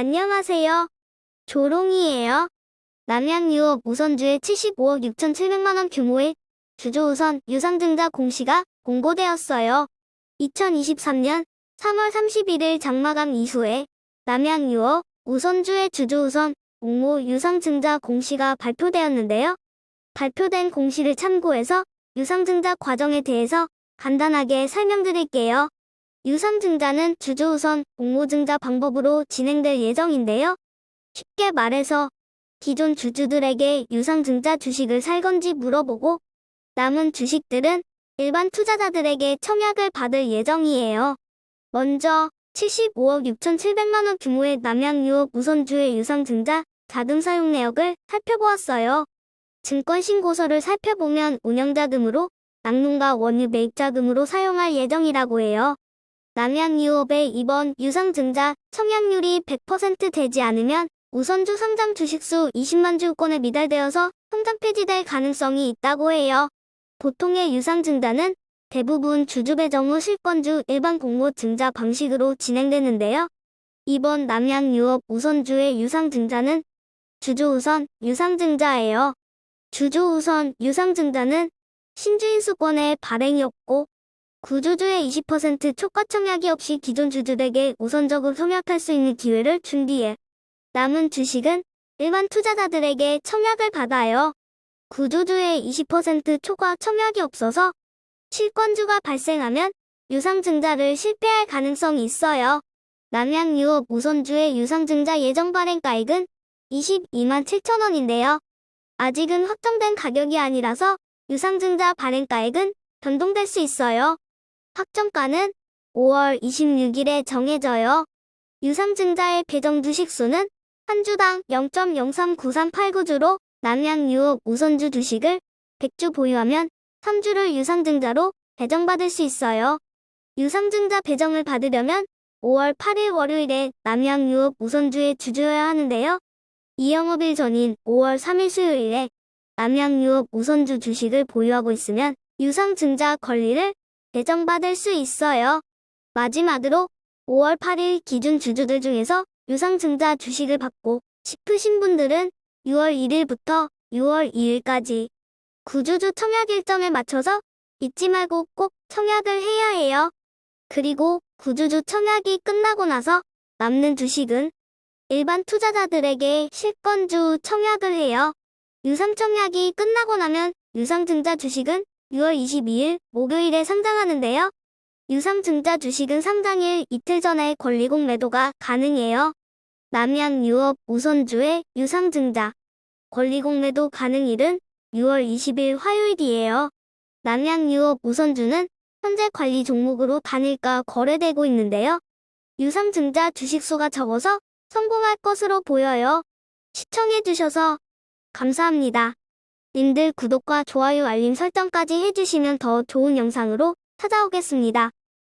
안녕하세요. 조롱이에요. 남양유업 우선주의 75억 6,700만원 규모의 주주우선 유상증자 공시가 공고되었어요. 2023년 3월 31일 장마감 이후에 남양유업 우선주의 주주우선 공모 유상증자 공시가 발표되었는데요. 발표된 공시를 참고해서 유상증자 과정에 대해서 간단하게 설명드릴게요. 유상증자는 주주우선 공모증자 방법으로 진행될 예정인데요. 쉽게 말해서 기존 주주들에게 유상증자 주식을 살 건지 물어보고 남은 주식들은 일반 투자자들에게 청약을 받을 예정이에요. 먼저 75억 6,700만원 규모의 남양유업 우선주의 유상증자 자금 사용 내역을 살펴보았어요. 증권 신고서를 살펴보면 운영자금으로 낙농가 원유 매입자금으로 사용할 예정이라고 해요. 남양유업의 이번 유상증자 청약률이 100% 되지 않으면 우선주 상장 주식수 20만 주권에 미달되어서 통장 폐지될 가능성이 있다고 해요. 보통의 유상증자는 대부분 주주 배정 후 실권주 일반 공모 증자 방식으로 진행되는데요. 이번 남양유업 우선주의 유상증자는 주주 우선 유상증자예요. 주주 우선 유상증자는 신주인 수권의 발행이었고 구주주의 20% 초과 청약이 없이 기존 주주에게 우선적으로 청약할 수 있는 기회를 준 뒤에 남은 주식은 일반 투자자들에게 청약을 받아요. 구주주의 20% 초과 청약이 없어서 실권주가 발생하면 유상증자를 실패할 가능성이 있어요. 남양 유업 우선주의 유상증자 예정 발행가액은 22만 7천원인데요. 아직은 확정된 가격이 아니라서 유상증자 발행가액은 변동될 수 있어요. 확정가는 5월 26일에 정해져요. 유상증자의 배정 주식 수는 한 주당 0.039389주로 남양 유업 우선주 주식을 100주 보유하면 3주를 유상증자로 배정받을 수 있어요. 유상증자 배정을 받으려면 5월 8일 월요일에 남양 유업 우선주의 주주여야 하는데요. 이 영업일 전인 5월 3일 수요일에 남양 유업 우선주 주식을 보유하고 있으면 유상증자 권리를 배정받을 수 있어요. 마지막으로 5월 8일 기준 주주들 중에서 유상증자 주식을 받고 싶으신 분들은 6월 1일부터 6월 2일까지 구주주 청약 일정에 맞춰서 잊지 말고 꼭 청약을 해야 해요. 그리고 구주주 청약이 끝나고 나서 남는 주식은 일반 투자자들에게 실권주 청약을 해요. 유상청약이 끝나고 나면 유상증자 주식은 6월 22일 목요일에 상장하는데요. 유상증자 주식은 상장일 이틀 전에 권리공 매도가 가능해요. 남양 유업 우선주의 유상증자 권리공 매도 가능일은 6월 20일 화요일이에요. 남양 유업 우선주는 현재 관리 종목으로 단일가 거래되고 있는데요. 유상증자 주식수가 적어서 성공할 것으로 보여요. 시청해주셔서 감사합니다. 님들 구독과 좋아요 알림 설정까지 해주시면 더 좋은 영상으로 찾아오겠습니다.